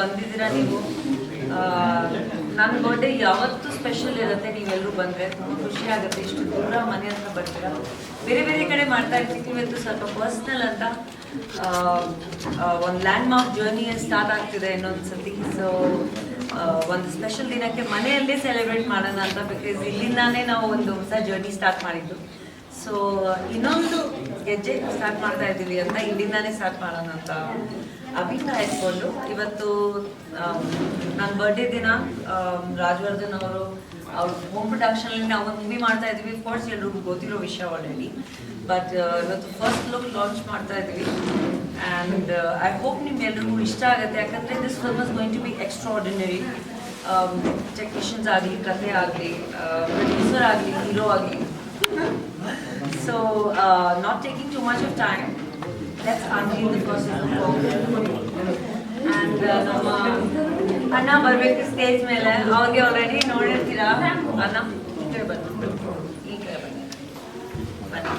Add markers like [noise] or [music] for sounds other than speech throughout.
ಬಂದಿದ್ದೀರಾ ನೀವು? ನನ್ನ ಬರ್ಡೇ ಯಾವತ್ತೂ ಸ್ಪೆಷಲ್ ಇರುತ್ತೆ, ನೀವೆಲ್ಲರೂ ಬಂದರೆ. ತುಂಬ ಖುಷಿ ಆಗುತ್ತೆ, ಇಷ್ಟು ದೂರ ಮನೆ ಹತ್ರ ಬರ್ತೀರಾ? ಬೇರೆ ಬೇರೆ ಕಡೆ ಮಾಡ್ತಾ ಇರ್ತೀವಿ ಇವತ್ತು ಸ್ವಲ್ಪ ಪರ್ಸ್ನಲ್ ಅಂತ. ಒಂದು ಲ್ಯಾಂಡ್ ಮಾರ್ಕ್ ಜರ್ನಿ ಸ್ಟಾರ್ಟ್ ಆಗ್ತಿದೆ ಇನ್ನೊಂದು ಸತಿ ಸೊ ಒಂದು ಸ್ಪೆಷಲ್ ದಿನಕ್ಕೆ ಮನೆಯಲ್ಲೇ ಸೆಲೆಬ್ರೇಟ್ ಮಾಡೋಣ ಅಂತ ಬಿಕಾಸ್ ಇಲ್ಲಿಂದಾನೇ ನಾವು ಒಂದು ಹೊಸ ಜರ್ನಿ ಸ್ಟಾರ್ಟ್ ಮಾಡಿದ್ದು. ಸೊ ಇನ್ನೊಂದು ಗೆಜ್ಜೆ ಸ್ಟಾರ್ಟ್ ಮಾಡ್ತಾ ಇದ್ದೀವಿ ಅಂತ ಇಲ್ಲಿಂದಾನೇ ಸ್ಟಾರ್ಟ್ ಮಾಡೋಣ ಅಂತ ಅಭಿಪ್ರಾಯ ಇಟ್ಕೊಂಡು. ಇವತ್ತು ನನ್ನ ಬರ್ಡೇ ದಿನ ರಾಜವರ್ಧನ್ ಅವರು, ಅವ್ರ ಹೋಮ್ ಪ್ರೊಡಕ್ಷನಲ್ಲಿ ನಾವು ಒಂದು ಮೂವಿ ಮಾಡ್ತಾ ಇದ್ದೀವಿ ಕೋರ್ಸ್ ಎಲ್ರಿಗೂ ಗೊತ್ತಿರೋ ವಿಷಯ ಆಲ್ರೆಡಿ ಬಟ್ ಇವತ್ತು ಫಸ್ಟ್ ಲುಕ್ ಲಾಂಚ್ ಮಾಡ್ತಾ ಇದ್ದೀವಿ. ಆ್ಯಂಡ್ ಐ ಹೋಪ್ ನಿಮ್ಗೆಲ್ರಿಗೂ ಇಷ್ಟ ಆಗುತ್ತೆ. ಯಾಕಂದರೆ this film is going to be extraordinary technicians ಆಗಲಿ, ಕಥೆ ಆಗಲಿ ಪ್ರೊಡ್ಯೂಸರ್ ಆಗಲಿ ಹೀರೋ ಆಗಲಿ. So, uh, not taking too much of time, let's unveil the process of film. And uh, ನಮ್ಮ ಅಣ್ಣ ಬರ್ಬೇಕು ಸ್ಟೇಜ್ ಮೇಲೆ ಅವ್ರಿಗೆ ಆಲ್ರೆಡಿ ನೋಡಿರ್ತೀರಾ ಅಣ್ಣ ಈ ಕಡೆ ಬನ್ನಿ ಈ ಕಡೆ ಬನ್ನಿ ಬನ್ನಿ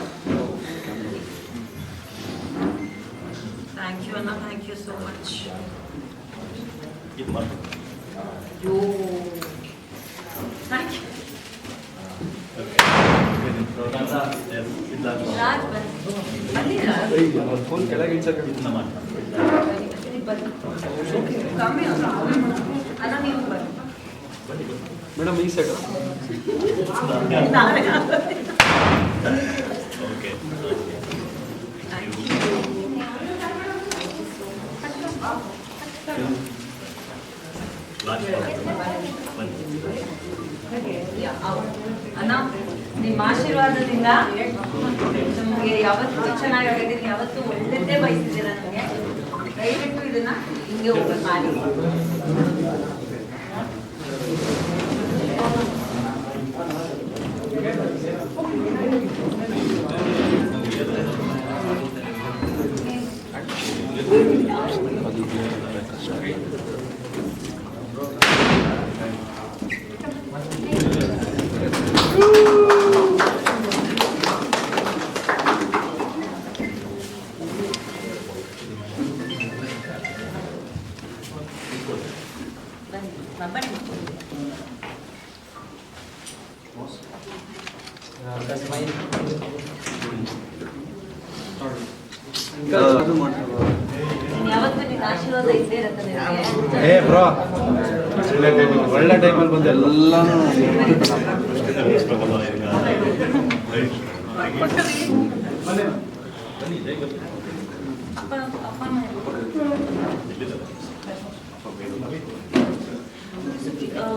ಥ್ಯಾಂಕ್ ಯು ಅಣ್ಣ thank you so much yo thank you Raj ಬನ್ನಿ ಬನ್ನಿ ರಾಜ್ ಫೋನ್ ಕೆಳಗೆ ಇಳಿಸಕ್ಕೆ ಕಮ್ಮಿ ಅಣ್ಣ ನೀವು ಬನ್ನಿ ಮೇಡಮ್ ಈ ಸೈಡ್ ನಾನೇ ಅಣ್ಣ ನಿಮ್ಮ ಆಶೀರ್ವಾದದಿಂದ ನಮಗೆ ಯಾವತ್ತೂ ಚೆನ್ನಾಗಾಗಿದ್ದೀನಿ ಯಾವತ್ತೂ ಒಳ್ಳೆದೇ ಬಯಸಿದ್ದೀರ ನಮಗೆ? ದಯವಿಟ್ಟು ಇದನ್ನ ಹಿಂಗೆ ಓಪನ್ ಮಾಡಿ. ಬನ್ನಿ ಬನ್ನಿ ನೀನ್ ಯಾವತ್ತೂ ನಿನ್ನ ಆಶೀರ್ವಾದ ಇದ್ದೇ ಇರುತ್ತೆ ನಿನಗೆ ಏ ಬ್ರೋ ಒಳ್ಳೆ ಟೈಮಲ್ಲಿ ಬಂದು ಎಲ್ಲಾನು ಅಪ್ಪ ಅಪ್ಪ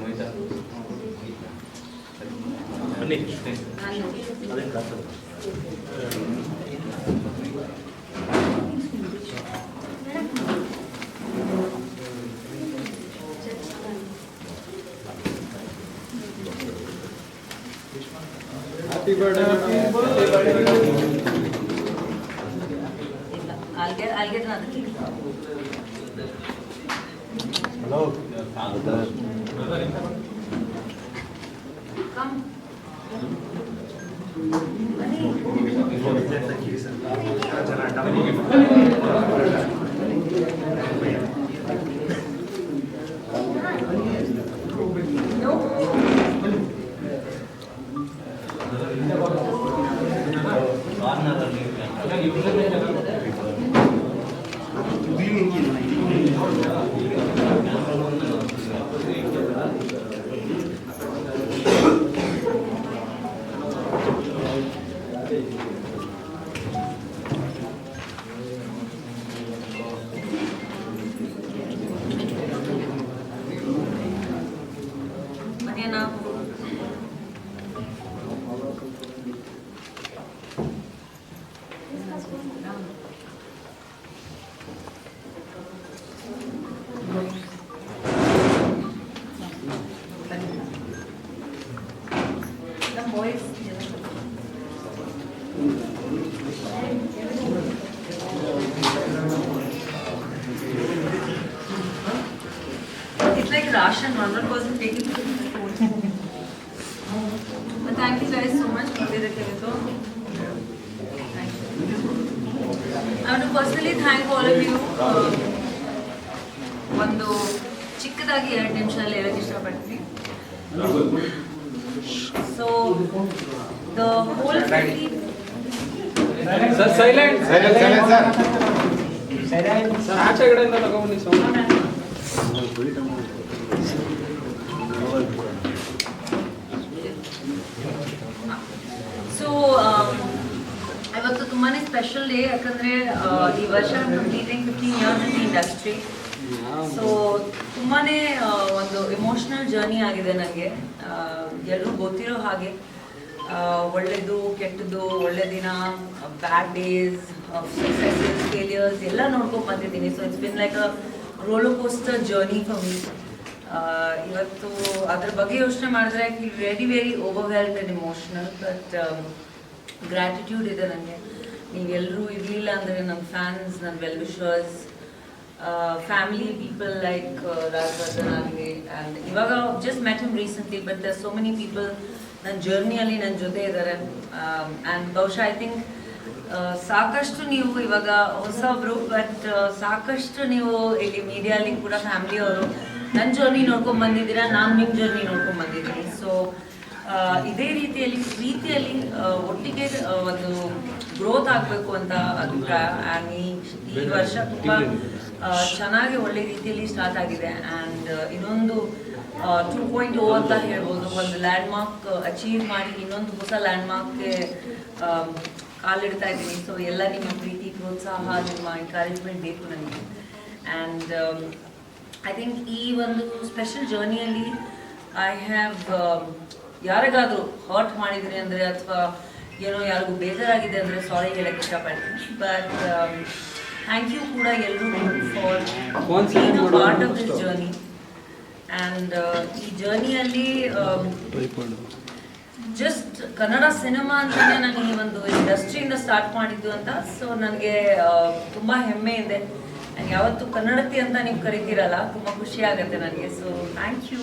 ಲೈಟರ್ ಹ್ಯಾಪಿ ಬರ್ಡೇ ಇಲ್ಲ ಅಲ್ಗೆ ಅಲ್ಗೆ ಅದಕ್ಕೆ hello Sir silent silent silent sir ಆಚೆ ಕಡೆಯಿಂದ ತಗೊಂಡು ಸೌಂಡ್ ಸೊ ಇವತ್ತು ತುಂಬಾನೇ ಸ್ಪೆಷಲ್ ಡೇ ಯಾಕಂದ್ರೆ ಈ ವರ್ಷ fifteen fifteen years in industry so ತುಂಬಾನೇ ಒಂದು ಇಮೋಷನಲ್ ಜರ್ನಿ ಆಗಿದೆ ನನಗೆ ಎಲ್ಲರೂ ಗೊತ್ತಿರೋ ಹಾಗೆ. ಆ, ಒಳ್ಳೆದು ಕೆಟ್ಟದ್ದು ಒಳ್ಳೆ ದಿನ ಬ್ಯಾಡ್ ಡೇಸ್ ಸಕ್ಸಸ್ ಫೇಲಿಯರ್ಸ್ ಎಲ್ಲ ನೋಡ್ಕೊಂಡು ಬಂದಿದ್ದೀನಿ. So it's been like a roller coaster journey for me ಇವತ್ತು ಅದ್ರ ಬಗ್ಗೆ ಯೋಚನೆ ಮಾಡಿದ್ರೆ very very overwhelmed and emotional but gratitude ಇದೆ ನನಗೆ ನೀವೆಲ್ಲರೂ ಇರಲಿಲ್ಲ ಅಂದರೆ ನನ್ನ ಫ್ಯಾನ್ಸ್ ನನ್ನ well wishers family people like Rajavardhan ಆಗಲಿ ಆ್ಯಂಡ್ ಇವಾಗ just him recently but there so many people ನನ್ನ ಜರ್ನಿಯಲ್ಲಿ ನನ್ನ ಜೊತೆ ಇದ್ದಾರೆ ಆ್ಯಂಡ್ ಬಹುಶಃ ಐ ಥಿಂಕ್ ಸಾಕಷ್ಟು ನೀವು ಇವಾಗ ಹೊಸಬ್ರು ಬಟ್ ಸಾಕಷ್ಟು ನೀವು ಇಲ್ಲಿ ಮೀಡಿಯಲ್ಲಿ ಕೂಡ ಫ್ಯಾಮಿಲಿಯವರು ನನ್ನ ಜರ್ನಿ ನೋಡ್ಕೊಂಡ್ ಬಂದಿದ್ದೀರಾ, ನಾನು ನಿಮ್ಮ ಜರ್ನಿ ನೋಡ್ಕೊಂಡು ಬಂದಿದ್ದೀನಿ. ಸೊ ಇದೇ ರೀತಿಯಲ್ಲಿ ರೀತಿಯಲ್ಲಿ ಒಟ್ಟಿಗೆ ಒಂದು ಗ್ರೋತ್ ಆಗಬೇಕು ಅಂತ ಅಭಿಪ್ರಾಯ. ಆ್ಯಂಡ್ ಈ ವರ್ಷ ತುಂಬ ಚೆನ್ನಾಗಿ ಒಳ್ಳೆ ರೀತಿಯಲ್ಲಿ ಸ್ಟಾರ್ಟ್ ಆಗಿದೆ. ಆ್ಯಂಡ್ ಇನ್ನೊಂದು ಟೂ ಪಾಯಿಂಟ್ ಓ ಅಂತ ಹೇಳ್ಬೋದು ಒಂದು ಲ್ಯಾಂಡ್ ಮಾರ್ಕ್ ಅಚೀವ್ ಮಾಡಿ ಇನ್ನೊಂದು ಹೊಸ ಲ್ಯಾಂಡ್ ಮಾರ್ಕ್ಗೆ ಕಾಲಿಡ್ತಾ ಇದ್ದೀನಿ. ಸೊ ಎಲ್ಲ ನಿಮ್ಮ ಪ್ರೀತಿ ಪ್ರೋತ್ಸಾಹ ನಿಮ್ಮ ಎನ್ಕರೇಜ್ಮೆಂಟ್ ಬೇಕು ನನಗೆ. ಆ್ಯಂಡ್ ಐ ಥಿಂಕ್ ಈ ಒಂದು ಸ್ಪೆಷಲ್ ಜರ್ನಿಯಲ್ಲಿ ಐ ಹ್ಯಾವ್ ಯಾರಿಗಾದರೂ ಹರ್ಟ್ ಮಾಡಿದ್ರಿ ಅಂದರೆ ಅಥವಾ ಏನೋ ಯಾರಿಗೂ ಬೇಜಾರಾಗಿದೆ ಅಂದರೆ ಸಾರಿ ಹೇಳಕ್ಕೆ ಇಷ್ಟಪಡ್ತೀನಿ. ಬಟ್ ಥ್ಯಾಂಕ್ ಯು ಕೂಡ ಎಲ್ಲರೂ for part of this journey and ಈ ಜರ್ನಿಯಲ್ಲಿ ಜಸ್ಟ್ ಕನ್ನಡ ಸಿನಿಮಾ ಅಂತಲೇ ನಾನು ಈ ಒಂದು ಇಂಡಸ್ಟ್ರಿಯಿಂದ ಸ್ಟಾರ್ಟ್ ಮಾಡಿದ್ದು ಅಂತ. ಸೊ ನನಗೆ ತುಂಬ ಹೆಮ್ಮೆ ಇದೆ. ನಾನು ಯಾವತ್ತೂ ಕನ್ನಡತಿ ಅಂತ ನೀವು ಕರಿತೀರಲ್ಲ ತುಂಬ ಖುಷಿ ಆಗುತ್ತೆ ನನಗೆ. So thank you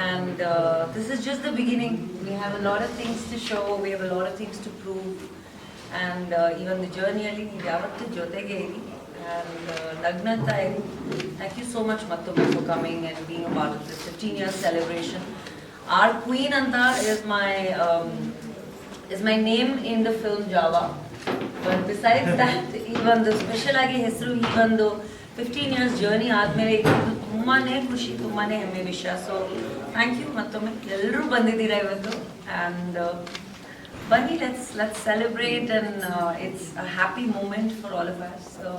and this is just the beginning we have a lot of things to show we have a lot of things to prove and ಈ ಒಂದು ಜರ್ನಿಯಲ್ಲಿ ನೀವು ಯಾವತ್ತೂ ಜೊತೆಗೆ ಇರಿ. ಆ್ಯಂಡ್ ನಗ್ನಂತ ಇರಿ ಥ್ಯಾಂಕ್ ಯು ಸೋ ಮಚ್ ಮತ್ತೊಮ್ಮೆ for coming and being part of this fifteen years celebration R Queen ಅಂತ is my is my name in the film Java but besides that ಈ ಒಂದು ಸ್ಪೆಷಲ್ ಆಗಿ ಹೆಸರು ಈ ಒಂದು ಫಿಫ್ಟೀನ್ ಇಯರ್ಸ್ ಜರ್ನಿ ಆದಮೇಲೆ ಇದು ತುಂಬಾನೇ ಖುಷಿ ತುಂಬಾನೇ ಹೆಮ್ಮೆ ವಿಷಯ ಸೊ ಥ್ಯಾಂಕ್ ಯು ಮತ್ತೊಮ್ಮೆ ಎಲ್ಲರೂ ಬಂದಿದ್ದೀರಾ ಇವತ್ತು and ಬನ್ನಿ let's let's celebrate and it's a happy moment for all of us so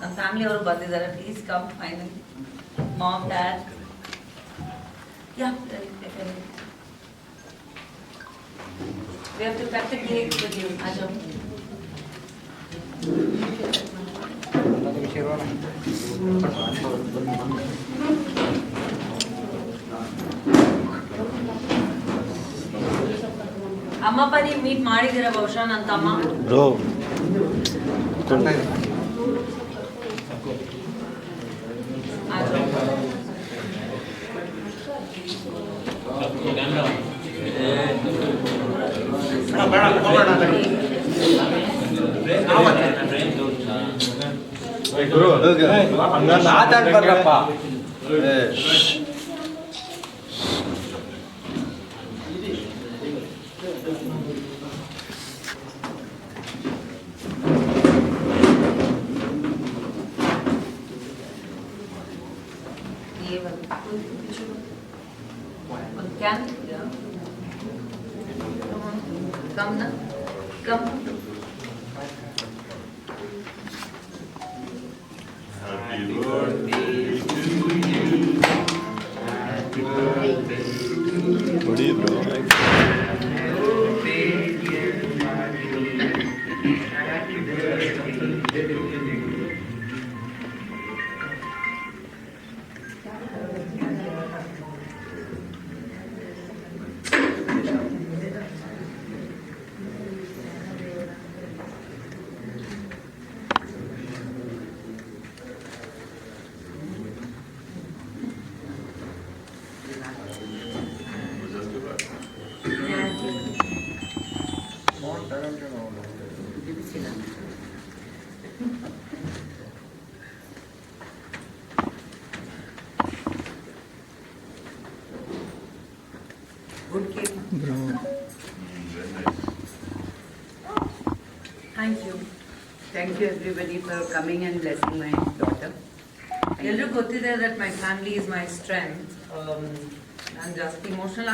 ನಮ್ಮ ಫ್ಯಾಮಿಲಿ ಅವರು ಬಂದಿದ್ದಾರೆ please come final mom dad Yeah, definitely. We have to cut the cake with you, Ajam. ಅಮ್ಮಪ್ಪ ನೀವು meet ಮಾಡಿದ್ದೀರಾ ಬಹುಶಃ ನನ್ನ ತಮ್ಮ bro ಮಾತಾಡ್ಬಾರ್ದಪ್ಪ. ಒಂದು ಕ್ಯಾನ್ ಕಮ್ ನಾ come Good cake. Thank you. Thank you everybody for coming and blessing my daughter. ಎಲ್ರಿಗೂ ಗೊತ್ತಿದೆ that my family is my strength I'm just emotional.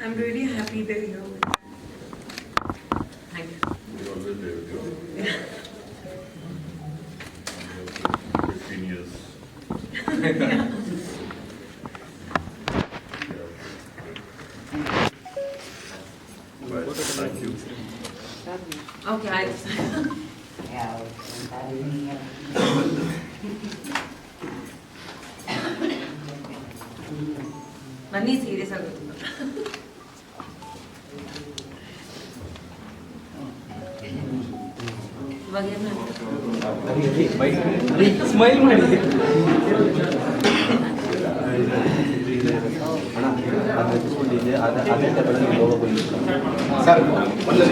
I'm really happy that you. Smile ಮಾಡಿ sir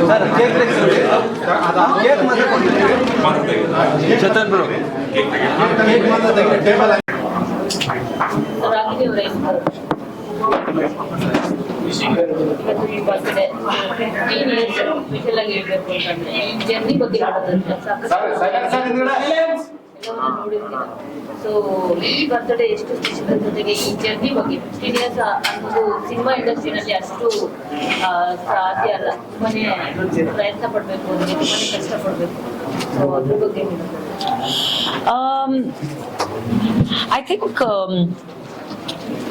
sir cake cake ಮಾತ್ರ Chetan bro ಅಂತಂದ್ರೆ ಈ journey ಬಗ್ಗೆ ಹೇಳೋದಂದ್ರೆ ಸಾಕು so ಈ ಬರ್ತ್ಡೇ ಎಷ್ಟು ಸ್ಪೆಷಲ್ ಜೊತೆಗೆ ಈ ಜರ್ನಿ ಬಗ್ಗೆ ಫಿಫ್ಟೀನ್ ಇಯರ್ಸ್ ಅನ್ನೋದು ಸಿನಿಮಾ ಇಂಡಸ್ಟ್ರಿನಲ್ಲಿ ಅಷ್ಟು ಸಾಧ್ಯ ಅಲ್ಲ. ತುಂಬಾನೇ ಪ್ರಯತ್ನ ಪಡಬೇಕು ಅದಕ್ಕೆ ತುಂಬಾನೇ ಕಷ್ಟ ಪಡಬೇಕು. ಸೊ ಅದ್ರ ಬಗ್ಗೆ I Um, um,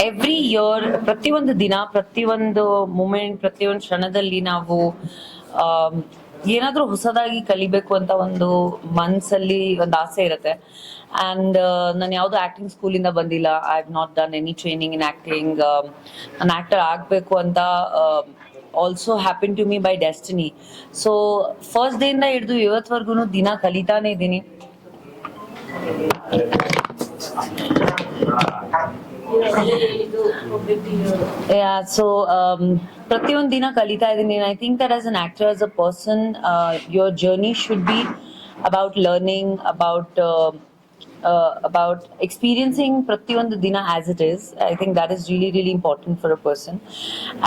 every year ಪ್ರತಿಯೊಂದು ದಿನ ಪ್ರತಿಯೊಂದು ಮೂಮೆಂಟ್ ಪ್ರತಿಯೊಂದು ಕ್ಷಣದಲ್ಲಿ ನಾವು ಆಮ್, ಏನಾದ್ರೂ ಹೊಸದಾಗಿ ಕಲಿಬೇಕು ಅಂತ ಒಂದು ಮನ್ಸಲ್ಲಿ ಒಂದು ಆಸೆ ಇರುತ್ತೆ. ಅಂಡ್ ನಾನು ಯಾವ್ದು ಆಕ್ಟಿಂಗ್ ಸ್ಕೂಲಿಂದ ಬಂದಿಲ್ಲ. I have not done any training in acting ನಾನು ಆಕ್ಟರ್ ಆಗ್ಬೇಕು ಅಂತ also happen to me by destiny so first day ಇಂದ ಹಿಡಿದು ಇವತ್ವರೆಗೂ ದಿನ ಕಲಿತಾನೆ ಇದ್ದೀನಿ. yeah so um, pratyun dina kalita and i think that as an actor as a person uh, your journey should be about learning about uh, about experiencing ಪ್ರತಿಯೊಂದು ದಿನ as it is I think that is really really important for a person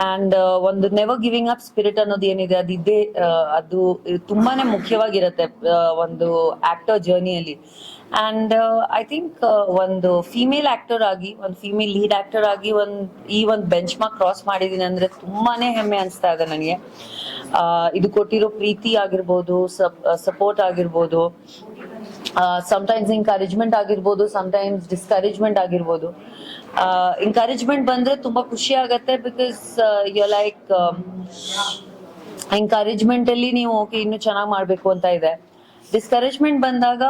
and ಒಂದು never giving up spirit ಅನ್ನೋದು ಏನಿದೆ ಅದಿದ್ದೇ ಅದು ತುಂಬಾನೇ ಮುಖ್ಯವಾಗಿರುತ್ತೆ ಒಂದು ಆಕ್ಟರ್ ಜರ್ನಿಯಲ್ಲಿ ಅಂಡ್ ಐ ಥಿಂಕ್ ಒಂದು ಫೀಮೇಲ್ ಆಕ್ಟರ್ ಆಗಿ ಒಂದು ಫೀಮೇಲ್ ಲೀಡ್ ಆಕ್ಟರ್ ಆಗಿ ಒಂದು ಈ ಒಂದು ಬೆಂಚ್ ಮಾರ್ಕ್ ಕ್ರಾಸ್ ಮಾಡಿದ್ದೀನಿ ಅಂದ್ರೆ ತುಂಬಾನೇ ಹೆಮ್ಮೆ ಅನಿಸ್ತಾ ಇದೆ ನನಗೆ. ಇದು ಕೊಟ್ಟಿರೋ ಪ್ರೀತಿ ಆಗಿರ್ಬೋದು ಸಪೋರ್ಟ್ ಆಗಿರ್ಬೋದು ಸಮಟೈಮ್ಸ್ ಎನ್ಕರೇಜ್ಮೆಂಟ್ ಆಗಿರ್ಬೋದು ಸಮಟೈಮ್ಸ್ ಡಿಸ್ಕರೇಜ್ಮೆಂಟ್ ಆಗಿರ್ಬೋದು. ಎನ್ಕರೇಜ್ಮೆಂಟ್ ಬಂದ್ರೆ ತುಂಬಾ ಖುಷಿ ಆಗತ್ತೆ ಬಿಕಾಸ್ ಯು ಲೈಕ್ ಎಂಕರೇಜ್ಮೆಂಟ್ ಅಲ್ಲಿ ನೀವು ಓಕೆ ಇನ್ನು ಚೆನ್ನಾಗಿ ಮಾಡ್ಬೇಕು ಅಂತ ಇದೆ. ಡಿಸ್ಕರೇಜ್ಮೆಂಟ್ ಬಂದಾಗ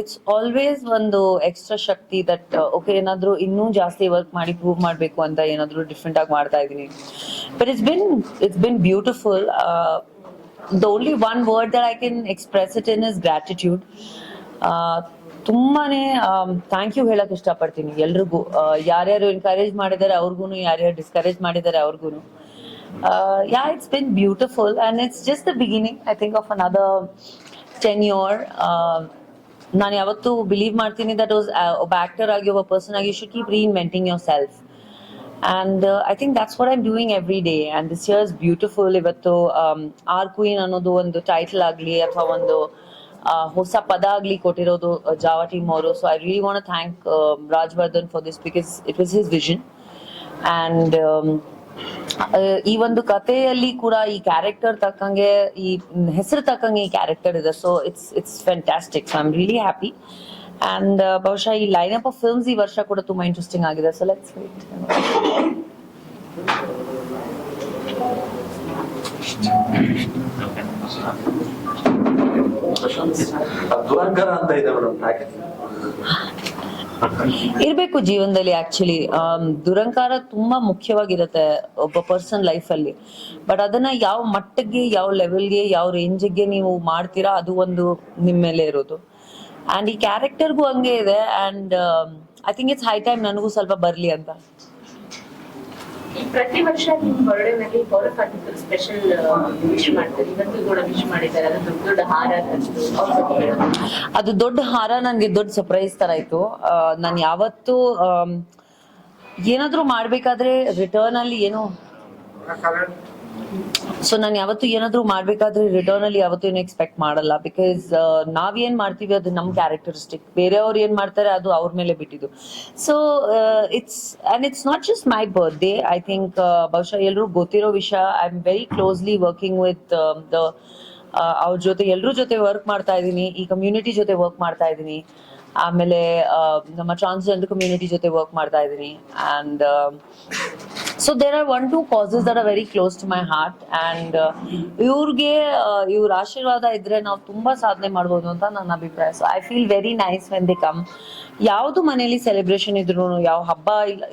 ಇಟ್ಸ್ ಆಲ್ವೇಸ್ ಒಂದು ಎಕ್ಸ್ಟ್ರಾ ಶಕ್ತಿ ದಟ್ ಓಕೆ ಏನಾದ್ರು ಇನ್ನೂ ಜಾಸ್ತಿ ವರ್ಕ್ ಮಾಡಿ ಪ್ರೂವ್ ಮಾಡಬೇಕು ಅಂತ ಏನಾದ್ರು ಡಿಫ್ರೆಂಟ್ ಆಗಿ ಮಾಡ್ತಾ ಇದೀನಿ but it's been it's been beautiful the only one word that I can express it in is gratitude ತುಂಬಾನೇ ಥ್ಯಾಂಕ್ ಯು ಹೇಳಕ್ ಇಷ್ಟಪಡ್ತೀನಿ ಎಲ್ರಿಗೂ. ಯಾರ್ಯಾರು ಎನ್ಕರೇಜ್ ಮಾಡಿದ್ದಾರೆ ಅವ್ರಿಗೂ ಯಾರ್ಯಾರು ಡಿಸ್ಕರೇಜ್ ಮಾಡಿದ್ದಾರೆ ಅವ್ರಿಗೂ yeah it's been beautiful and it's just the beginning I think of another ten ನಾನು ಯಾವತ್ತು ಬಿಲೀವ್ ಮಾಡ್ತೀನಿ ದಟ್ ವಾಸ್ ಒಬ್ಬ ಆಕ್ಟರ್ ಆಗಿ, ಒಬ್ಬ ಪರ್ಸನ್ ಆಗಿ should keep reinventing yourself and I think that's what I'm doing every day and this year beautiful ಇವತ್ತು R queen ಅನ್ನೋದು ಒಂದು ಟೈಟಲ್ ಆಗಲಿ, ಅಥವಾ ಒಂದು ಹೊಸ ಪದ ಆಗ್ಲಿ ಕೊಟ್ಟಿರೋದು ಜಾವಾ ಟೀಮ್ ಅವರು. So I really want thank Rajavardhan for this because it was his vision and ಈ ಒಂದು ಕಥೆಯಲ್ಲಿ ಕೂಡ ಈ ಕ್ಯಾರೆಕ್ಟರ್ ತಕ್ಕಂಗೆ, ಈ ಹೆಸರು ತಕ್ಕಂಗೆ ಈ ಕ್ಯಾರೆಕ್ಟರ್ ಇದೆ. So it's it's fantastic so I am happy and ಬಹುಶಃ ಈ ಲೈನ್ ಅಪ್ ಆಫ್ ಫಿಲ್ಮ್ಸ್ ಈ ವರ್ಷ ಕೂಡ ತುಂಬಾ ಇಂಟ್ರೆಸ್ಟಿಂಗ್ ಆಗಿದೆ. ಸೊ ಲೆಟ್ಸ್ ವೇಟ್ ಇರ್ಬೇಕು ಜೀವನದಲ್ಲಿ ಆಕ್ಚುಲಿ ದುರಂಕಾರ ತುಂಬಾ ಮುಖ್ಯವಾಗಿರುತ್ತೆ ಒಬ್ಬ ಪರ್ಸನ್ ಲೈಫ್ ಅಲ್ಲಿ. ಬಟ್ ಅದನ್ನ ಯಾವ ಮಟ್ಟಕ್ಕೆ, ಯಾವ ಲೆವೆಲ್ಗೆ ಯಾವ ರೇಂಜ್ಗೆ ನೀವು ಮಾಡ್ತೀರಾ ಅದು ಒಂದು ನಿಮ್ಮ ಮೇಲೆ ಇರೋದು. ಅಂಡ್ ಈ ಕ್ಯಾರೆಕ್ಟರ್ಗೂ ಹಂಗೆ ಇದೆ and I think it's high time ನನಗೂ ಸ್ವಲ್ಪ ಬರ್ಲಿ ಅಂತ. ಈ ಪ್ರತಿ ವರ್ಷ ನಿಮ್ ಬರ್ಡೇನಲ್ಲಿ ಪೌರಕಾರ್ಮಿಕರು ಸ್ಪೆಷಲ್ ವಿಶ್ ಮಾಡ್ತಾರೆ. ಇವತ್ತು ಕೂಡ ವಿಶ್ ಮಾಡಿದ್ದಾರೆ. ಅದು ದೊಡ್ಡ ದೊಡ್ಡ ಹಾರ ಅದು ದೊಡ್ಡ ಹಾರ ನನಗೆ ದೊಡ್ಡ ಸರ್ಪ್ರೈಸ್ ತರ ಇತ್ತು ನಾನು ಯಾವತ್ತು ಏನಾದ್ರೂ ಮಾಡ್ಬೇಕಾದ್ರೆ ರಿಟರ್ನ್ ಅಲ್ಲಿ ಏನು? ಸೊ ನಾನು ಯಾವತ್ತು ಏನಾದ್ರು ಮಾಡ್ಬೇಕಾದ್ರೆ ರಿಟರ್ನ್ ಅಲ್ಲಿ ಯಾವತ್ತೂ ಏನು ಎಕ್ಸ್ಪೆಕ್ಟ್ ಮಾಡಲ್ಲ ಬಿಕಾಸ್ ನಾವ್ ಏನ್ ಮಾಡ್ತೀವಿ ಅದು ನಮ್ ಕ್ಯಾರೆಕ್ಟರಿಸ್ಟಿಕ್ ಬೇರೆಯವ್ರು ಏನ್ ಮಾಡ್ತಾರೆ ಅದು ಅವ್ರ ಮೇಲೆ ಬಿಟ್ಟಿದ್ದು. So it's and it's not just my birthday I think ಬಹುಶಃ ಎಲ್ಲರೂ ಗೊತ್ತಿರೋ ವಿಷಯ. I am very closely working with the ಅವ್ರ ಜೊತೆ ಎಲ್ಲರೂ ಜೊತೆ ವರ್ಕ್ ಮಾಡ್ತಾ ಇದ್ದೀನಿ. ಈ ಕಮ್ಯುನಿಟಿ ಜೊತೆ ವರ್ಕ್ ಮಾಡ್ತಾ ಇದ್ದೀನಿ. ಆಮೇಲೆ ನಮ್ಮ ಟ್ರಾನ್ಸ್ಜೆಂಡರ್ ಕಮ್ಯುನಿಟಿ ಜೊತೆ ವರ್ಕ್ ಮಾಡ್ತಾ ಇದ್ದೀನಿ. And so there are one two causes there are very close to my heart and ಇವ್ರಿಗೆ ಇವ್ರ ಆಶೀರ್ವಾದ ಇದ್ರೆ ನಾವು ತುಂಬಾ ಸಾಧನೆ ಮಾಡ್ಬೋದು ಅಂತ ನನ್ನ ಅಭಿಪ್ರಾಯ. So I feel very nice when the come ಯಾವ್ದು ಮನೇಲಿ ಸೆಲೆಬ್ರೇಷನ್ ಇದ್ರು ಯಾವ ಹಬ್ಬ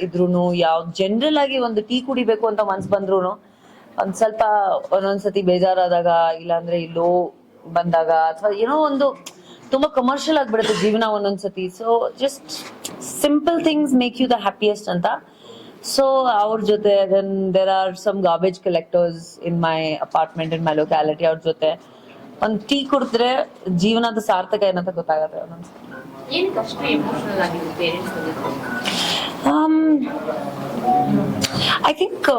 ಇದ್ರು ಯಾವ ಜನರಲ್ ಆಗಿ ಒಂದು ಟೀ ಕುಡಿಬೇಕು ಅಂತ ಮನ್ಸ್ ಬಂದ್ರು ಒಂದ್ ಸ್ವಲ್ಪ ಒಂದೊಂದ್ಸತಿ ಬೇಜಾರಾದಾಗ, ಇಲ್ಲಾಂದ್ರೆ ಇಲ್ಲೋ ಬಂದಾಗ ಅಥವಾ ಏನೋ ಒಂದು ತುಂಬಾ ಕಮರ್ಷಿಯಲ್ ಆಗಿಬಿಡುತ್ತೆ ಜೀವನ ಒಂದೊಂದ್ಸತಿ. So just simple things make you the happiest ಅಂತ ಸೊ ಅವ್ರ ಜೊತೆ then there are some garbage collectors in my apartment in my locality ಅವ್ರ ಜೊತೆ ಒಂದ್ ಟೀ ಕುಡಿದ್ರೆ ಜೀವನದ ಸಾರ್ಥಕ ಏನಂತ ಗೊತ್ತಾಗತ್ತೆ I think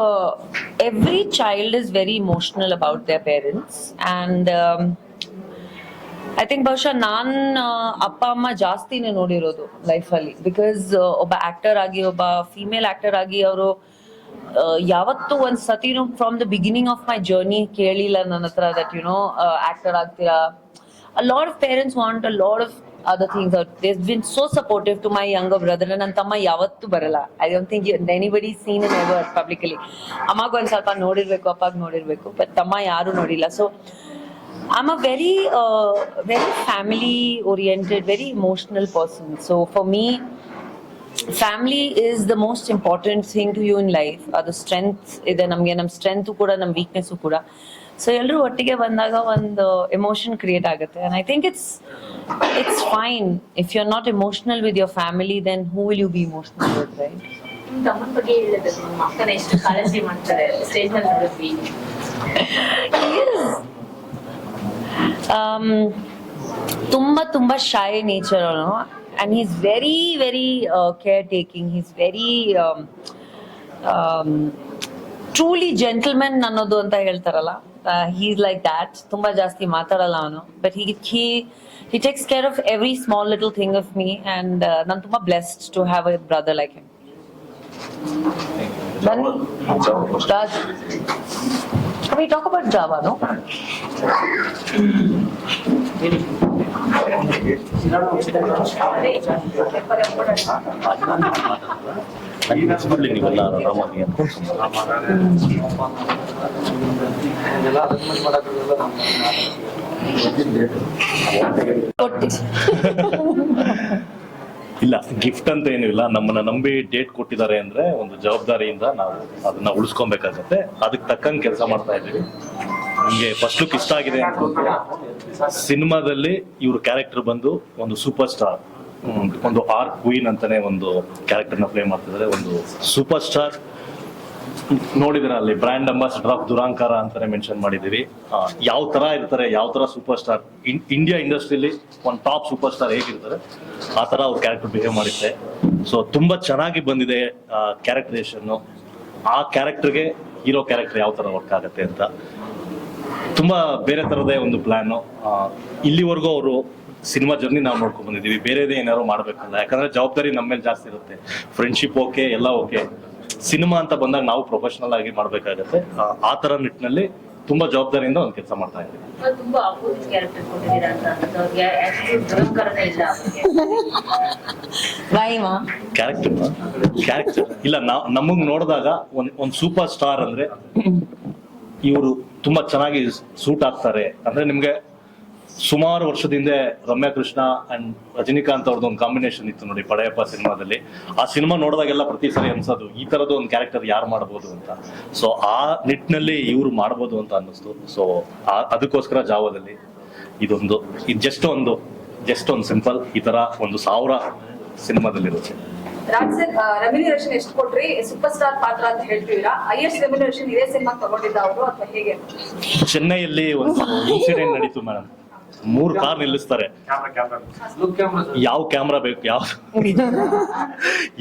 every child is very emotional about their parents every child is very emotional about their parents, and um, I think ಬಹುಶಃ ನಾನ್ ಅಪ್ಪ, ಅಮ್ಮ ಜಾಸ್ತಿನೇ ನೋಡಿರೋದು ಲೈಫಲ್ಲಿ ಬಿಕಾಸ್ ಒಬ್ಬ ಆಕ್ಟರ್ ಆಗಿ, ಒಬ್ಬ ಫಿಮೇಲ್ ಆಕ್ಟರ್ ಆಗಿ ಅವರು ಯಾವತ್ತು ಒಂದ್ ಸತಿನೂ from the beginning of my journey ಕೇಳಿಲ್ಲ ನನ್ನ ಹತ್ರ ದಟ್ ಯು ನೋ ಆಕ್ಟರ್ ಆಗ್ತೀರಾ lot of parents want a lot of other things out. They've been so supportive to my younger brother. ನನ್ನ ತಮ್ಮ ಯಾವತ್ತೂ ಬರಲ್ಲ I don't think anybody seen ever publicly ಅಮ್ಮಗ ಒಂದ್ ಸ್ವಲ್ಪ ನೋಡಿರ್ಬೇಕು, ಅಪ್ಪಾಗ ನೋಡಿರ್ಬೇಕು ಬಟ್ ತಮ್ಮ ಯಾರು ನೋಡಿಲ್ಲ so I'm a very, uh, very family oriented, very emotional person. So for me, family is the most important thing to you in life ಅದು ಸ್ಟ್ರೆಂತ್ ಇದೆ. ನಮಗೆ ನಮ್ಮ ಸ್ಟ್ರೆಂತು ಕೂಡ ನಮ್ಮ ವೀಕ್ನೆಸ್ಸು ಕೂಡ. ಸೊ ಎಲ್ಲರೂ ಒಟ್ಟಿಗೆ ಬಂದಾಗ ಒಂದು ಎಮೋಷನ್ ಕ್ರಿಯೇಟ್ ಆಗುತ್ತೆ. I think it's it's fine if you are not emotional with your family then who will you be emotional with right ತುಂಬಾ ತುಂಬ ಶೈ ನೇಚರ್ ಅವನು. And he's very very care taking he's very truly gentlemen ಅನ್ನೋದು ಅಂತ ಹೇಳ್ತಾರಲ್ಲ. He's like that ತುಂಬ ಜಾಸ್ತಿ ಮಾತಾಡಲ್ಲ ಅವನು. But he he he takes care of every small little thing of me and ನಾನು ತುಂಬ blessed to have a brother like him ಬನ್ನಿ Raj Can we talk about Java, no? ಬಿಡ್ಲಿ ನೀವೆಲ್ಲ ಆರಾಮಾಗಿ ಅಂತ ಎಲ್ಲ ಅರೇಂಜ್ಮೆಂಟ್ ಮಾಡೋಕ್ಕಾಗಲ್ಲ ಕೊಟ್ಟಿ ಇಲ್ಲ ಗಿಫ್ಟ್ ಅಂತ ಏನೂ ಇಲ್ಲ. ನಮ್ಮನ್ನ ನಂಬಿ ಡೇಟ್ ಕೊಟ್ಟಿದ್ದಾರೆ ಅಂದ್ರೆ ಒಂದು ಜವಾಬ್ದಾರಿಯಿಂದ ನಾವು ಅದನ್ನ ಉಳಿಸ್ಕೊಬೇಕಾಗತ್ತೆ. ಅದಕ್ಕೆ ತಕ್ಕಂಗೆ ಕೆಲಸ ಮಾಡ್ತಾ ಇದ್ದೀವಿ. ನಿಮಗೆ ಫಸ್ಟ್ ಲುಕ್ ಇಷ್ಟ ಆಗಿದೆ ಸಿನಿಮಾದಲ್ಲಿ ಇವ್ರ ಕ್ಯಾರೆಕ್ಟರ್ ಬಂದು ಒಂದು ಸೂಪರ್ ಸ್ಟಾರ್ ಒಂದು ಆರ್ ಕ್ವೀನ್ ಅಂತಾನೆ ಒಂದು ಕ್ಯಾರೆಕ್ಟರ್ನ ಪ್ಲೇ ಮಾಡ್ತಿದ್ದಾರೆ. ಒಂದು ಸೂಪರ್ ಸ್ಟಾರ್ ನೋಡಿದ್ರೆ ಅಲ್ಲಿ ಬ್ರ್ಯಾಂಡ್ ಅಂಬಾಸಿಡರ್ ಆಫ್ ದುರಾಂಕಾರ ಅಂತಾನೆ ಮೆನ್ಷನ್ ಮಾಡಿದೀವಿ ಯಾವ ತರ ಇರ್ತಾರೆ, ಯಾವ ತರ ಸೂಪರ್ ಸ್ಟಾರ್ ಇಂಡಿಯಾ ಇಂಡಸ್ಟ್ರಿಲಿ ಒಂದು ಟಾಪ್ ಸೂಪರ್ ಸ್ಟಾರ್ ಹೇಗಿರ್ತಾರೆ, ಆ ತರ ಅವ್ರ ಕ್ಯಾರೆಕ್ಟರ್ ಬಿಹೇವ್ ಮಾಡಿದ್ದೆ ಸೊ ತುಂಬಾ ಚೆನ್ನಾಗಿ ಬಂದಿದೆ ಕ್ಯಾರೆಕ್ಟರೇಷನ್ ಆ ಕ್ಯಾರೆಕ್ಟರ್ಗೆ ಹೀರೋ ಕ್ಯಾರೆಕ್ಟರ್ ಯಾವ ತರ ವರ್ಕ್ ಆಗುತ್ತೆ ಅಂತ. ತುಂಬಾ ಬೇರೆ ತರದೇ ಒಂದು ಪ್ಲಾನ್ ಇಲ್ಲಿವರೆಗೂ ಅವರು ಸಿನಿಮಾ ಜರ್ನಿ ನಾವು ನೋಡ್ಕೊಂಡ್ ಬಂದಿದೀವಿ ಬೇರೆದೇ ಏನಾದ್ರು ಮಾಡ್ಬೇಕಲ್ಲ. ಯಾಕಂದ್ರೆ ಜವಾಬ್ದಾರಿ ನಮ್ಮ ಮೇಲೆ ಜಾಸ್ತಿ ಇರುತ್ತೆ. ಫ್ರೆಂಡ್ಶಿಪ್ ಓಕೆ ಎಲ್ಲ ಓಕೆ ಸಿನಿಮಾ ಅಂತ ಬಂದಾಗ ನಾವು ಪ್ರೊಫೆಷನಲ್ ಆಗಿ ಮಾಡ್ಬೇಕಾಗತ್ತೆ. ಆ- ತರ ನಿಟ್ಟಿನಲ್ಲಿ ತುಂಬಾ ಜವಾಬ್ದಾರಿಯಿಂದ ಒಂದು ಕೆಲಸ ಮಾಡ್ತಾ ಇದ್ದೀವಿ. ಇಲ್ಲ. ಅವ್ರಿಗೆ ವೈಮಾ ಕ್ಯಾರೆಕ್ಟರ್ ಕ್ಯಾರೆಕ್ಟರ್ ಇಲ್ಲ ನಾವು ನಮಗ್ ನೋಡಿದಾಗ ಒಂದ್ ಒಂದ್ ಸೂಪರ್ ಸ್ಟಾರ್ ಅಂದ್ರೆ ಇವರು ತುಂಬಾ ಚೆನ್ನಾಗಿ ಸೂಟ್ ಆಗ್ತಾರೆ. ಅಂದ್ರೆ ನಿಮ್ಗೆ ಸುಮಾರು ವರ್ಷದಿಂದ ರಮ್ಯಾ ಕೃಷ್ಣ ಅಂಡ್ ರಜನಿಕಾಂತ್ ಅವ್ರದ್ದು ಒಂದು ಕಾಂಬಿನೇಷನ್ ಇತ್ತು ನೋಡಿ ಪಡೆಯಪ್ಪ ಸಿನಿಮಾದಲ್ಲಿ. ಆ ಸಿನಿಮಾ ನೋಡಿದಾಗೆಲ್ಲ ಪ್ರತಿ ಸರಿ ಅನ್ಸೋದು ಈ ತರದ ಒಂದು ಕ್ಯಾರೆಕ್ಟರ್ ಯಾರು ಮಾಡ್ಬೋದು ಅಂತ. ಸೊ ಆ ನಿಟ್ಟಿನಲ್ಲಿ ಇವ್ರು ಮಾಡ್ಬೋದು ಅಂತ ಅನ್ನಿಸ್ತು. ಸೊ ಅದಕ್ಕೋಸ್ಕರ ಜಾವದಲ್ಲಿ ಇದೊಂದು ಇದು ಜಸ್ಟ್ ಒಂದು ಜಸ್ಟ್ ಒಂದು ಸಿಂಪಲ್ ಈ ತರ ಒಂದು ಸಾವಿರ ಸಿನಿಮಾದಲ್ಲಿರುತ್ತೆ. ರಾಜ್ ಸರ್ ರೆಮ್ಯುನರೇಷನ್ ಎಷ್ಟು ಕೊಟ್ರಿ? ಸೂಪರ್ ಸ್ಟಾರ್ ಪಾತ್ರ ಅಂತ ಹೇಳ್ತೀರಾ? ಹೈಯೆಸ್ಟ್ ರೆಮ್ಯುನರೇಷನ್ ಇದೇ ಸಿನಿಮಾ ತಗೊಂಡಿದ್ದ ಅವರು ಅಥವಾ ಹೇಗೆ? ಚೆನ್ನೈಯಲ್ಲಿ ಒಂದು ಇನ್ಸಿಡೆಂಟ್ ನಡೀತು ಮೇಡಮ್ ಮೂರು ಕಾರ್ ನಿಲ್ಲಿಸ್ತಾರೆ. ಯಾವ ಕ್ಯಾಮ್ರಾ ಬೇಕು ಯಾವ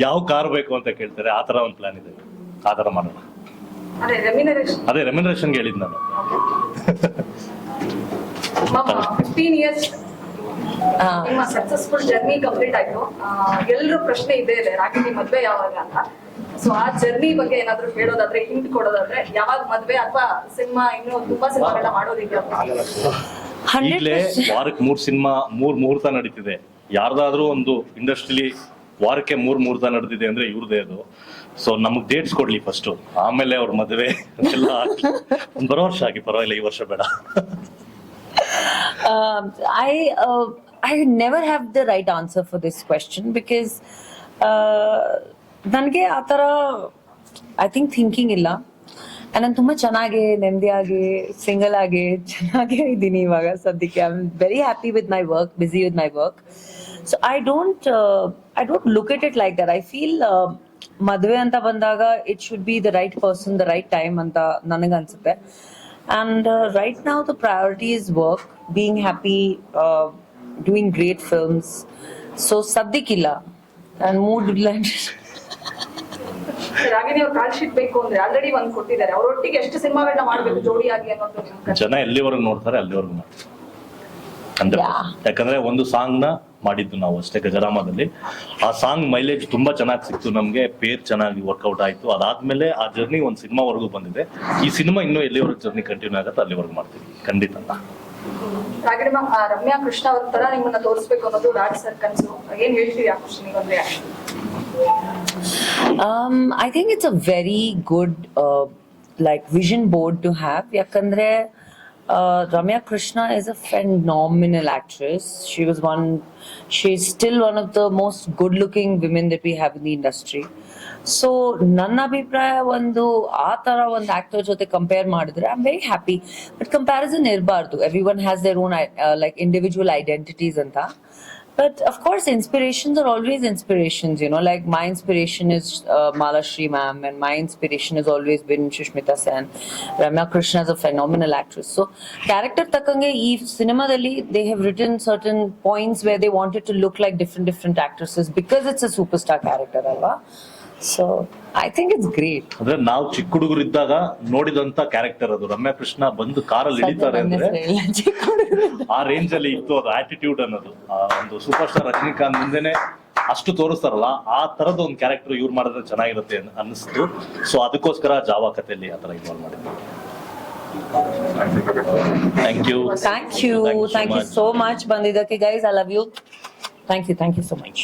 ಯಾವ ಕಾರ್ ಬೇಕು ಅಂತ ಕೇಳ್ತಾರೆ. ಆ ತರ ಒಂದು ಪ್ಲಾನ್ ಇದೆ. ಆ ತರ ಮಾಡೋಣ. ಅದೇ ರೆಮ್ಯುನರೇಷನ್ ಅದೇ ರೆಮ್ಯುನರೇಷನ್ಗೆ ಹೇಳಿದ್ ನಾನು. ಫಿಫ್ಟೀನ್ ಇಯರ್ಸ್ ನಿಮ್ಮ ಸಕ್ಸಸ್ಫುಲ್ ಜರ್ನಿ ಕಂಪ್ಲೀಟ್ ಆಯ್ತು. ಎಲ್ಲರೂ ಪ್ರಶ್ನೆ ಇದ್ದೇ ಇದೆ ರಾಗಿಣಿ ಮದ್ವೆ ಯಾವಾಗ ಅಂತ. ಸೊ ಆ ಜರ್ನಿ ಬಗ್ಗೆ ಏನಾದ್ರು ಹೇಳೋದಾದ್ರೆ ಹಿಂಟ್ ಕೊಡೋದಾದ್ರೆ ಯಾವಾಗ ಮದ್ವೆ ಅಥವಾ ಸಿನಿಮಾ ಇನ್ನು ತುಂಬಾ ಸಿನಿಮಾಗಳನ್ನ ಮಾಡೋದಿದೆಯಾ? ಹಂಡ್ರೆಡ್ ಈಗಲೇ ವಾರಕ್ಕೆ ಮೂರು ಸಿನಿಮಾ ಮೂರ್ ಮುಹೂರ್ತ ನಡೀತಿದೆ. ಯಾರ್ದಾದ್ರೂ ಒಂದು ಇಂಡಸ್ಟ್ರಿಲಿ ವಾರಕ್ಕೆ ಮೂರ್ ಮುಹೂರ್ತ ನಡೆದಿದೆ ಅಂದ್ರೆ ಇವ್ರದೇ ಅದು. ಸೊ ನಮಗ್ ಡೇಟ್ಸ್ ಕೊಡ್ಲಿ ಫಸ್ಟ್ ಆಮೇಲೆ ಅವ್ರ ಮದುವೆ ಎಲ್ಲ ಬರೋ ವರ್ಷ ಆಗಿ ಪರವಾಗಿಲ್ಲ ಈ ವರ್ಷ ಬೇಡ. I I never have the right answer for this question because ನನಗೆ ಆ ಥರ ಐ ಥಿಂಕ್ ಥಿಂಕಿಂಗ್ ಇಲ್ಲ. ನಾನು ತುಂಬಾ ಚೆನ್ನಾಗಿ ನೆಮ್ಮದಿಯಾಗಿ ಸಿಂಗಲ್ ಆಗಿ, ಚೆನ್ನಾಗೇ ಇದ್ದೀನಿ ಇವಾಗ ಸದ್ಯಕ್ಕೆ. I am very happy with my work busy with my work so I don't I don't look it it like that I feel ಮದುವೆ ಅಂತ ಬಂದಾಗ it should be the right person the right time ಅಂತ ನನಗನ್ಸುತ್ತೆ and right now the priority is work being happy doing great films so ಸದ್ಯಕ್ಕಿಲ್ಲ and mood and [laughs] call sheet ಬೇಕು ಅಂದ್ರೆ already ಒಂದ್ ಕೊಟ್ಟಿದ್ದಾರೆ. ಅವರೊಟ್ಟಿಗೆ ಎಷ್ಟು ಸಿನಿಮಾಗಳನ್ನ ಮಾಡ್ಬೇಕು ಜೋಡಿಯಾಗಿ ಅನ್ನೋದು. ಜನ ಎಲ್ಲಿವರೆಗೂ ನೋಡ್ತಾರೆ ಅಲ್ಲಿವರೆಗೂ ಮಾಡ್ತಾರೆ. ಅಂದ್ರೆ ಯಾಕಂದ್ರೆ ಒಂದು ಸಾಂಗ್ನ ಮಾಡಿದ್ದು ನಾವು ಅಷ್ಟೇ ಗಜರಾಮದಲ್ಲಿ. ಆ ಸಾಂಗ್ ಮೈಲೇಜ್ ತುಂಬಾ ಚೆನ್ನಾಗಿ ಸಿಕ್ತು ನಮ್ಗೆ ಪೇರ್ ಚೆನ್ನಾಗಿ ವರ್ಕೌಟ್ ಆಯ್ತು. ಅದಾದ್ಮೇಲೆ ಆ ಜರ್ನಿ ಒಂದು ಸಿನಿಮಾವರೆಗೂ ಬಂದಿದೆ. ಈ ಸಿನಿಮಾ ಇನ್ನೂ ಎಲ್ಲಿವರೆಗೂ ಜರ್ನಿ ಕಂಟಿನ್ಯೂ ಆಗುತ್ತೆ ಅಲ್ಲಿವರೆಗೂ ಮಾಡ್ತೀವಿ. ಖಂಡಿತ. ಮ್ಯಾಮ್ ರಮ್ಯಾ ಕೃಷ್ಣ ಅವ್ರ ತರ ನಿಮ್ಮನ್ನ ತೋರಿಸ್ಬೇಕು ಅನ್ನೋದು ರಾಜ್ ಸರ್ ಕನ್ಸು. ಏನ್ ಹೇಳ್ತೀರಿ ಆ ಕೃಷ್ಣ ಅಂದ್ರೆ um, I think it's a very good uh, like vision board to have. Yakandre uh, Ramya Krishna is a phenomenal actress. She was one. She's still one of the most good-looking women that we have in the industry. So ನನ್ನ ಅಭಿಪ್ರಾಯ ಒಂದು ಆ ತರ ಒಂದು actor ಜೊತೆ compare ಮಾಡಿದ್ರೆ I am very happy but comparison ಇರಬಾರ್ದು every one has their own like individual identities ಅಂತ But of course, inspirations are always inspirations, you know. Like my inspiration is uh, Malashri ma'am, and my inspiration has always been Shushmita Sen. Ramya Krishna is a phenomenal actress. So, character takange ee cinema dali, they have written certain points where they wanted to look like different different actresses because it's a superstar character, alva. So, I think it's great ಅಂದ್ರೆ ನಾವು ಚಿಕ್ಕ ಹುಡುಗರಿದ್ದಾಗ ನೋಡಿದಂತ character ಅದು. ರಮ್ಯಾ ಕೃಷ್ಣ ಬಂದು ಕಾರಲ್ಲಿ ಇಳಿತಾರೆ ಅಂದ್ರೆ ಆ range ಅಲ್ಲಿ ಇತ್ತು ಅದು ಆಟಿಟ್ಯೂಡ್ ಅನ್ನೋದು. ಆ ಒಂದು ಸೂಪರ್ ಸ್ಟಾರ್ ರಜನಿಕಾಂತ್ ಮುಂದೆನೆ ಅಷ್ಟು ತೋರಿಸ್ತಾರಲ್ಲ ಆ ತರದ ಒಂದು ಕ್ಯಾರೆಕ್ಟರ್ ಇವ್ರು ಮಾಡಿದ್ರೆ ಚೆನ್ನಾಗಿರುತ್ತೆ ಅನ್- ಅನ್ನಿಸ್ತು. ಸೊ ಅದಕ್ಕೋಸ್ಕರ ಜಾವಾ ಕಥೆಯಲ್ಲಿ ಆ ತರ ಇನ್ವಾಲ್ವ್ ಮಾಡಿದ್ರು thank you thank you thank you so much ಬಂದಿದ್ದಕ್ಕೆ guys I love you thank you thank you so much